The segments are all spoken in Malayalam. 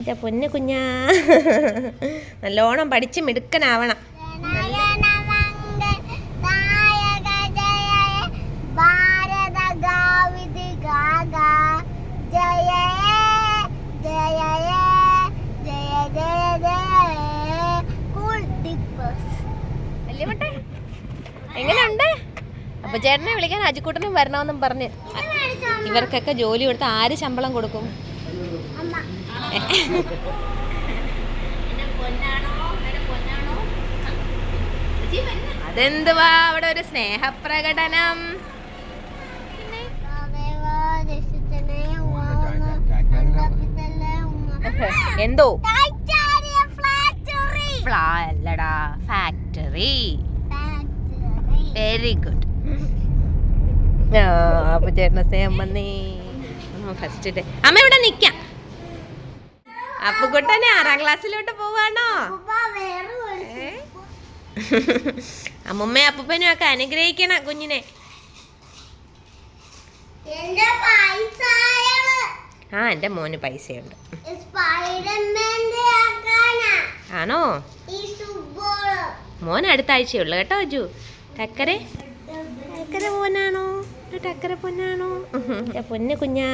എന്റെ പൊന്നു കുഞ്ഞാ. നല്ലോണം പഠിച്ച് മിടുക്കനാവണം. എങ്ങനെയുണ്ട്? അപ്പൊ ചേട്ടനെ വിളിക്കാൻ അജിക്കൂട്ടനും വരണമെന്നും പറഞ്ഞ്. ഇവർക്കൊക്കെ ജോലി കൊടുത്ത് ആര് ശമ്പളം കൊടുക്കും? അതെന്തുവാ അവിടെ ഒരു സ്നേഹപ്രകടനം? എന്തോ? അല്ലടാ ഫാക്ടറി. Very good. ആ അപ്പൊ ചേട്ടനെ സ്നേഹം വന്നേ. ഫസ്റ്റ് ഡേ അമ്മ ഇവിടെ നിക്കാം. അപ്പുകുട്ടനെ ആറാം ക്ലാസ്സിലോട്ട് പോവാണോ? അമ്മുമ്മയും അപ്പൂപ്പനും ഒക്കെ അനുഗ്രഹിക്കണം കുഞ്ഞിനെ. ആ എന്റെ മോന് പൈസയുണ്ട്. ആണോ? മോൻ അടുത്ത ആഴ്ചയുള്ളു കേട്ടോ അജു. ടക്കരെ. ടക്കര മോനാണോ? ടക്കര പൊന്നാണോ? പൊന്ന് കുഞ്ഞാ.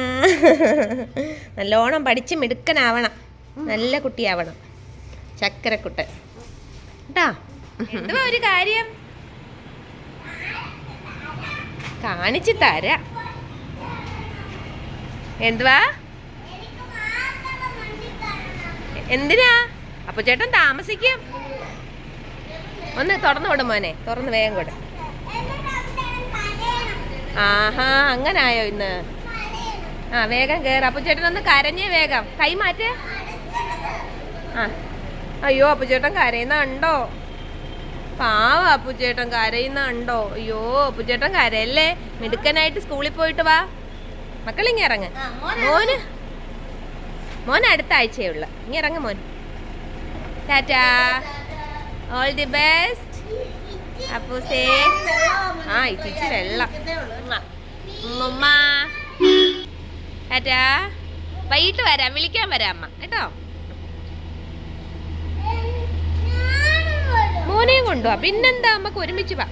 നല്ലോണം പഠിച്ച് മിടുക്കനാവണം. നല്ല കുട്ടിയാവണം. ചക്കരക്കുട്ടൻ. കേട്ടാ? എന്തുവാ ഒരു കാര്യം? കാണിച്ചു തരാം. എന്തുവാ? എന്തിനാ? അപ്പൊ ചേട്ടൻ താമസിക്കും. ഒന്ന് തുറന്നു വിടും മോനെ. തുറന്ന് വേഗം കൊടു ആഹാ അങ്ങനായോ ഇന്ന്? ആ വേഗം കയറി അപ്പൊ ചേട്ടൻ ഒന്ന് കരഞ്ഞേ വേഗം. കൈ മാറ്റ്. ആ. അയ്യോ അപ്പുചേട്ടൻ കരയുന്ന ഉണ്ടോ പാവ അപ്പുചേട്ടൻ കരയുന്ന ഉണ്ടോ അയ്യോ അപ്പുചേട്ടൻ കരയല്ലേ? മിടുക്കനായിട്ട് സ്കൂളിൽ പോയിട്ട് വാ. മക്കളിങ്ങ ഇറങ്ങ്. മോന്. മോൻ അടുത്ത ആഴ്ചയേ ഉള്ളു. ഇങ്ങ ഇറങ്ങ് മോൻ. ടാറ്റാ. ഓൾ ദി ബെസ്റ്റ് അപ്പൂസേ. ആ ഇച്ചിരി വെള്ളം. ഉമ്മ ടാറ്റാ. വൈകിട്ട് വരാം. വിളിക്കാൻ വരാം അമ്മ. കേട്ടോ ഞാനും വരും മോനെയും കൊണ്ടുപോവാ പിന്നെന്താ? നമുക്ക് ഒരുമിച്ച് വാ.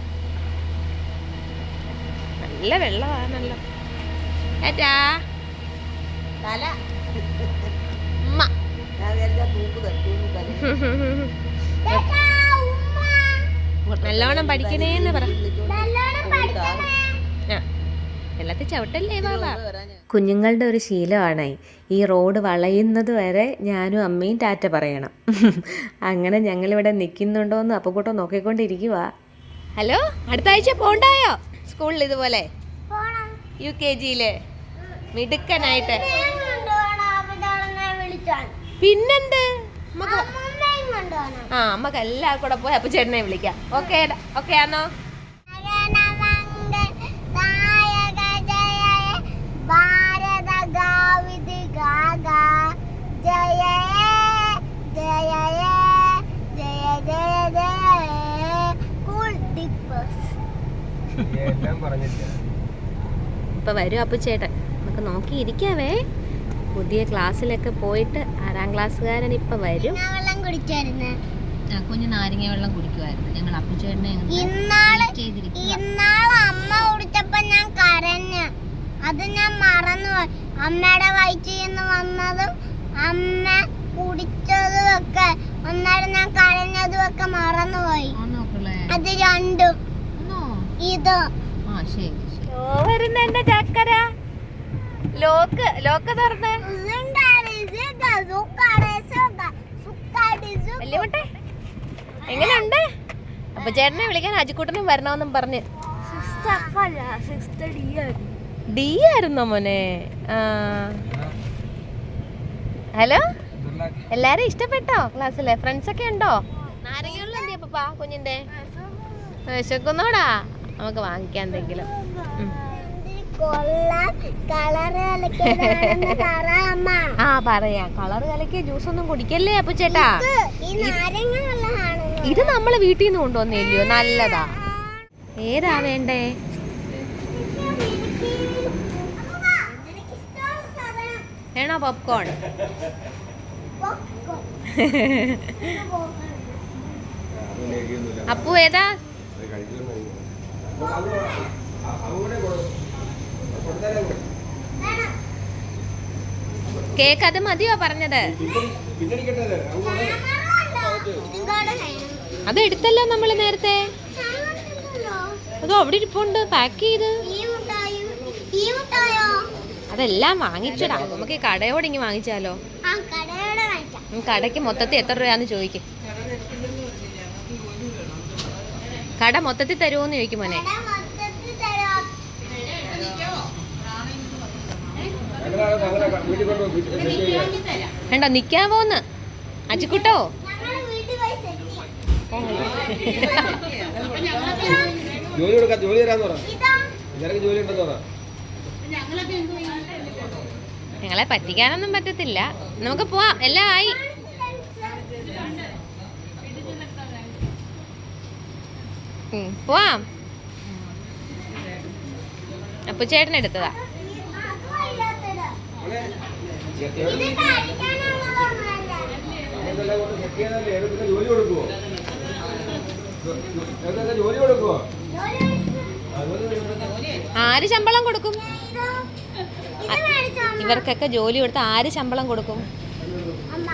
നല്ല വെള്ളമാണല്ലോ. ഉമ്മ. നല്ലോണം പഠിക്കണേന്ന് പറ. എല്ലാത്തി ചവിട്ടല്ലേ? ബാബാ കുഞ്ഞുങ്ങളുടെ ഒരു ശീലമാണ്. ഈ റോഡ് വളയുന്നത് വരെ ഞാനും അമ്മയും ടാറ്റ പറയണം. അങ്ങനെ ഞങ്ങളിവിടെ നിൽക്കുന്നുണ്ടോയെന്ന് അപ്പക്കൂട്ടോ നോക്കിക്കൊണ്ടിരിക്കുക ഹലോ അടുത്ത ആഴ്ച പോണ്ടായോ? സ്കൂളിൽ ഇതുപോലെ? പോണം യു കെ ജിയിൽ? മിടുക്കനായിട്ട്. പിന്നെന്ത്? ആ നമുക്ക് എല്ലാവർക്കും കൂടെ പോയി അപ്പൊ ചേട്ടനെ വിളിക്കാം. ഓക്കെ ഓക്കെ ആണോ ഇപ്പൊ വരും അപ്പുച്ചേട്ടൻ ചേട്ടൻ. നമുക്ക് നോക്കി ഇരിക്കാവേ പുതിയ ക്ലാസ്സിലൊക്കെ പോയിട്ട് ആറാം ക്ലാസ്സുകാരൻ ഇപ്പം വരും. ഞാൻ വെള്ളം കുടിച്ചായിരുന്നു കുഞ്ഞ് നാരങ്ങ വെള്ളം കുടിക്കുമായിരുന്നു ഞങ്ങൾ അപ്പുചേട്ടനെ ഇന്നാൾ ഇന്നാൾ അമ്മ കുടിച്ചപ്പോ ഞാൻ കരഞ്ഞു. അത് ഞാൻ മറന്നുപോയി. അമ്മയുടെ വയറ്റിൽ നിന്ന് വന്നതും അമ്മ കുടിച്ചതും ഒക്കെ അന്നേരം ഞാൻ കരഞ്ഞതും ഒക്കെ മറന്നുപോയി. അത് രണ്ടും. ഇത്. വരുന്ന എന്റെ ചക്കര? ലോക്ക് ലോക്ക് തുറന്ന്. എങ്ങനെയുണ്ട്? അപ്പൊ ചേട്ടനെ വിളിക്കാൻ അജിക്കൂട്ടനും വരണമെന്നും പറഞ്ഞ്. ഡി ആയിരുന്നോ. മോനെ? ഹലോ? എല്ലാരും ഇഷ്ടപ്പെട്ടോ ക്ലാസ്സിലെ? ഫ്രണ്ട്സ് ഒക്കെ ഉണ്ടോ? എന്തിയാ പപ്പാ കുഞ്ഞിന്റെ? വിശക്കുന്നോടാ? നമുക്ക് വാങ്ങിക്കാൻ എന്തെങ്കിലും. ആ പറയാ. കളർ കലക്കിയ ജ്യൂസ് ഒന്നും കുടിക്കല്ലേ അപ്പൊ ചേട്ടാ? ഇത് നമ്മൾ വീട്ടിൽ നിന്ന് കൊണ്ടുവന്നില്ലയോ? നല്ലതാ. ഏതാ വേണ്ടേ? വേണോ പോപ്കോൺ അപ്പു ഏതാ? കേക്ക് അത് മതിയോ പറഞ്ഞത്? അത്. എടുത്തല്ലോ നമ്മൾ നേരത്തെ. അതോ അവിടെ ഇരിപ്പുണ്ട്. പാക്ക് ചെയ്ത്. അതെല്ലാം വാങ്ങിച്ചടാ നമുക്ക് കടയോട് ഇങ്ങ് വാങ്ങിച്ചാലോ? കടയ്ക്ക് മൊത്തത്തിൽ എത്ര രൂപയാന്ന് ചോദിക്കും. കട മൊത്തത്തിൽ തരുമോന്ന് ചോദിക്കും മോനെ കട മൊത്തത്തിൽ തരാം ഞങ്ങളത് അങ്ങനെ വീട്ടിൽ കൊണ്ട് വീട്ടിൽ സെറ്റ് ചെയ്യാം. വേണ്ട നിക്കാൻ പോന്ന്. ചെയ്യാം ജോലി കൊടുക്കാം ജോലി തരാന്ന് പറ. നിനക്ക് ജോലി ഉണ്ടെന്ന് പറ. ഞങ്ങളെ പറ്റിക്കാനൊന്നും പറ്റത്തില്ല. നമുക്ക് പോവാം എല്ലാം ആയി. പോവാം. അപ്പൊ ചേട്ടൻ എടുത്തതാ അതും ഇല്ലാത്തത്. മോനെ, ഇത് കഴിക്കാനുള്ളതൊന്നുമല്ല. അങ്ങനെല്ലാം കൊണ്ട് സെറ്റ് ചെയ്യാനല്ലേ ഏത് പിന്നെ ജോലി കൊടുക്കുവോ? ജോലി കൊടുക്കുവോ? ആര് ശമ്പളം കൊടുക്കും? ഇവർക്കൊക്കെ ജോലി കൊടുത്ത് ആര് ശമ്പളം കൊടുക്കും? അമ്മ.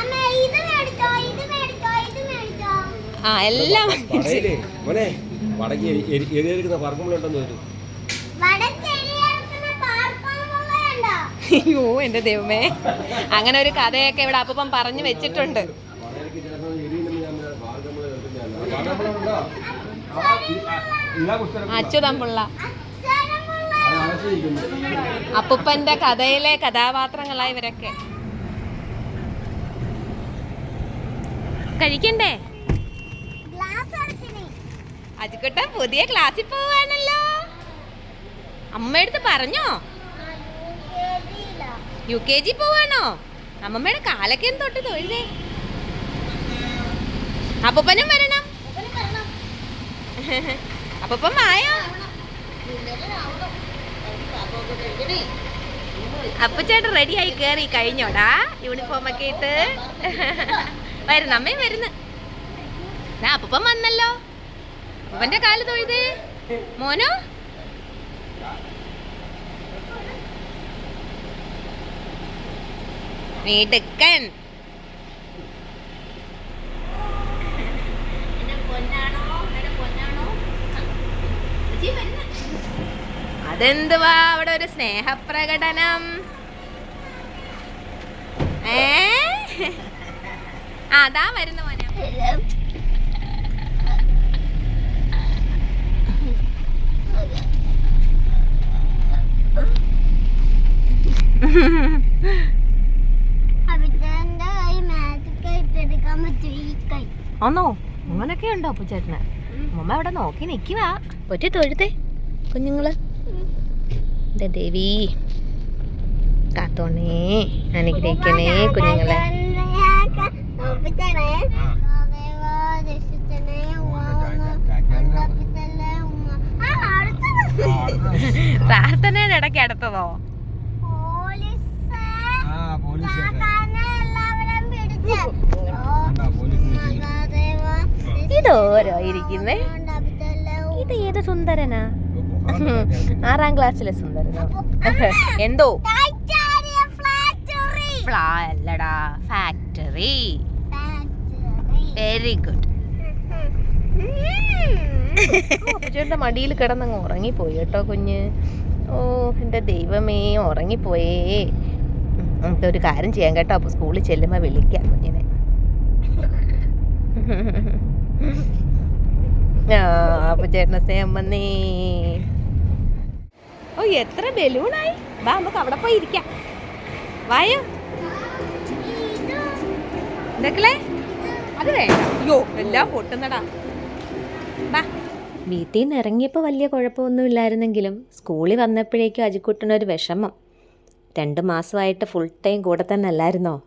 അമ്മ, ഇത് മേടിച്ചോ, ഇത് മേടിച്ചോ, ഇത് മേടിച്ചോ. ആ എല്ലാം പറയില്ലേ മോനെ വടക്ക് എരിയെടുക്കുന്ന പറക്കുമ്പോഴുണ്ടെന്ന് ചോദിച്ചു അയ്യോ എന്റെ ദൈവമേ. അങ്ങനെ ഒരു കഥയൊക്കെ ഇവിടെ അപ്പം പറഞ്ഞു വെച്ചിട്ടുണ്ട്. അച്യുതമ്പുള്ള. അപ്പുപ്പന്റെ കഥയിലെ കഥാപാത്രങ്ങളായി ഇവരൊക്കെ. കഴിക്കണ്ടേ. അജിക്കുട്ടൻ പുതിയ ക്ലാസ്സിൽ പോവാണല്ലോ. അമ്മയടുത്ത് പറഞ്ഞോ. യു കെ ജി പോവാണോ? അമ്മമ്മയുടെ കാലൊക്കെ തൊട്ട് തൊഴുതേ. അപ്പനും വരണം. അപ്പം മായോ അപ്പൊ ചേട്ടൻ റെഡി ആയി കേറി. കഴിഞ്ഞോടാ യൂണിഫോം ഒക്കെ ഇട്ട്. വരുന്ന അമ്മയും വരുന്നു. അപ്പൂപ്പൻ വന്നല്ലോ. അപ്പന്റെ കാൽ തൊഴുതേ. മോനോ? വീടുക്കൻ അതെന്തുവാ? അവിടെ ഒരു സ്നേഹപ്രകടനം. ഏ? അതാ വരുന്ന മോനെ. അഭിജന്റെ കൈ മാജിക് ആയിട്ട് എടുക്കാൻ പറ്റും ഈ കൈ ആന്നോ? അങ്ങനൊക്കെ ഉണ്ടോ അപ്പുച്ചേട്ടന് അമ്മ അവിടെ നോക്കി നിക്കുവാ. ഒറ്റ തൊഴുതേ കുഞ്ഞുങ്ങൾ. ദേ ദേവി കാത്തോണേ അനുഗ്രഹിക്കണേ കുഞ്ഞുങ്ങളെ. പ്രാർത്ഥനയുടെ ഇടയ്ക്ക് അടുത്തതോ? പോലീസ്. ഇതോരോ ഇരിക്കുന്നേ ഇത് ഏത് സുന്ദരനാ? ആറാം ക്ലാസ്സിലെ സുന്ദരനോ. എന്തോ? അല്ലടാ ഫാക്ടറി. വെരി ഗുഡ് അപ്പച്ചേട്ടന്റെ മടിയിൽ കിടന്നങ്ങ് ഉറങ്ങിപ്പോയി കേട്ടോ കുഞ്ഞ്. ഓ എന്റെ ദൈവമേ ഉറങ്ങിപ്പോയേ. ഒരു കാര്യം ചെയ്യാം കേട്ടോ. അപ്പോൾ സ്കൂളിൽ ചെല്ലുമ്പോൾ വിളിക്കാം കുഞ്ഞിനെ. ആ അപ്പച്ചേട്ടനെ സ്നേഹം വന്നേ. ഓ എത്ര ബലൂണായി വാ നമുക്ക് അവിടെ പോയി ഇരിക്കാം. വായോ? എന്തൊക്കെ അത് വേണ്ട. അയ്യോ എല്ലാം പൊട്ടുന്നടാ. വാ. വീട്ടിൽ നിന്ന് ഇറങ്ങിയപ്പോൾ വലിയ കുഴപ്പമൊന്നുമില്ലായിരുന്നെങ്കിലും സ്കൂളിൽ വന്നപ്പോഴേക്കും അജിക്കുട്ടനൊരു വിഷമം. രണ്ട് മാസമായിട്ട് ഫുൾ ടൈം കൂടെ തന്നെ അല്ലായിരുന്നോ?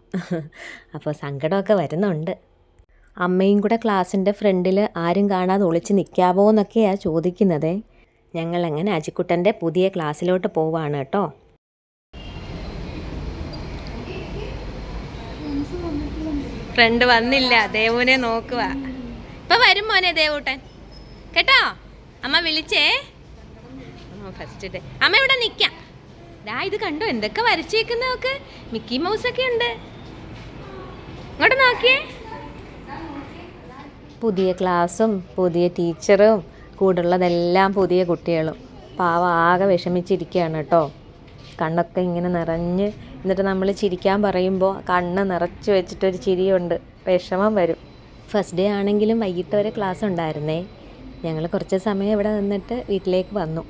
അപ്പോൾ സങ്കടമൊക്കെ വരുന്നുണ്ട്. അമ്മയും കൂടെ ക്ലാസ്സിന്റെ ഫ്രണ്ടിൽ ആരും കാണാതെ ഒളിച്ച് നിൽക്കാവോ എന്നൊക്കെയാണ് ചോദിക്കുന്നത്. ഞങ്ങൾ അങ്ങനെ അജിക്കുട്ടന്റെ പുതിയ ക്ലാസ്സിലോട്ട് പോവാണ് കേട്ടോ. ഫ്രണ്ട് വന്നില്ല. ദേവുനെ നോക്കുക ഇപ്പൊ വരും മോനെ ദേവൂട്ടൻ. കേട്ടോ? അമ്മ വിളിച്ചേ. ഫസ്റ്റ് ഡേ അമ്മ ഇവിടെ നിൽക്കാം ദാ ഇത് കണ്ടോ? എന്തൊക്കെ വരച്ചേക്കുന്ന നോക്ക് മിക്കി മൗസ് ഒക്കെ ഉണ്ട്. ഇങ്ങോട്ട് നോക്കിയേ. പുതിയ ക്ലാസ്സും പുതിയ ടീച്ചറും കൂടുള്ളതെല്ലാം പുതിയ കുട്ടികളും. പാവ ആകെ വിഷമിച്ചിരിക്കുകയാണ് കേട്ടോ. കണ്ണൊക്കെ ഇങ്ങനെ നിറഞ്ഞ് എന്നിട്ട് നമ്മൾ ചിരിക്കാൻ പറയുമ്പോൾ കണ്ണ് നിറച്ച് വെച്ചിട്ടൊരു ചിരിയുണ്ട്. വിഷമം വരും. ഫസ്റ്റ് ഡേ ആണെങ്കിലും വൈകിട്ട് വരെ ക്ലാസ് ഉണ്ടായിരുന്നേ. ഞങ്ങൾ കുറച്ച് സമയം ഇവിടെ നിന്നിട്ട് വീട്ടിലേക്ക് വന്നു.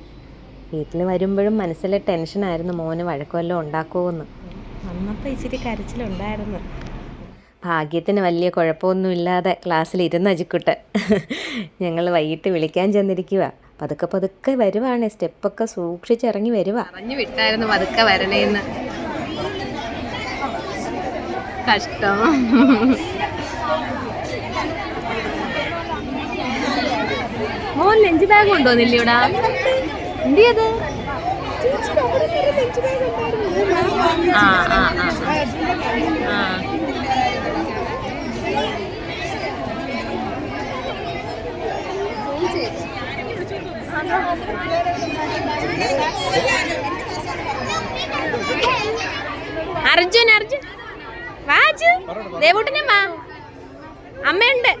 വീട്ടിൽ വരുമ്പോഴും മനസ്സിലെ ടെൻഷനായിരുന്നു മോന് വഴക്കുമല്ലോ ഉണ്ടാക്കുമെന്ന് വന്നപ്പോൾ ഇച്ചിരി കരച്ചിലുണ്ടായിരുന്നു. ഭാഗ്യത്തിന് വലിയ കുഴപ്പമൊന്നുമില്ലാതെ ക്ലാസ്സിലിരുന്ന അജിക്കുട്ട് ഞങ്ങൾ വൈകിട്ട് വിളിക്കാൻ ചെന്നിരിക്കുക പതുക്കെ പതുക്കെ വരുവാണ്. സ്റ്റെപ്പൊക്കെ സൂക്ഷിച്ചിറങ്ങി വരുവാ. പറഞ്ഞു വിട്ടായിരുന്നു പതുക്കെ വരണേന്ന്. കഷ്ടം. മോൻ ലഞ്ച് ബാഗ് കൊണ്ടുവന്നില്ലയോടാ എന്തിയത്? ആ ആ ആ ആ അർജുൻ അർജുൻ. വാജ് ദേവൂട്ടനെ വാ. അമ്മയുണ്ട്.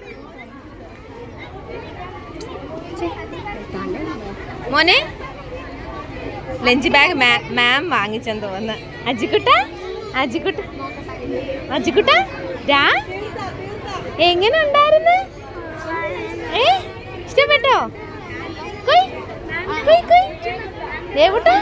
മോനെ. ലഞ്ച് ബാഗ് മാം വാങ്ങിച്ചെന്ന് തോന്നുന്നു. അജിക്കുട്ട? അജിക്കുട്ട? അജിക്കുട്ട? രാ? എങ്ങനെ ഉണ്ടായിരുന്നു? ഏ? ഇഷ്ടപ്പെട്ടോ? కుయ్ కుయ్ దేవుడు?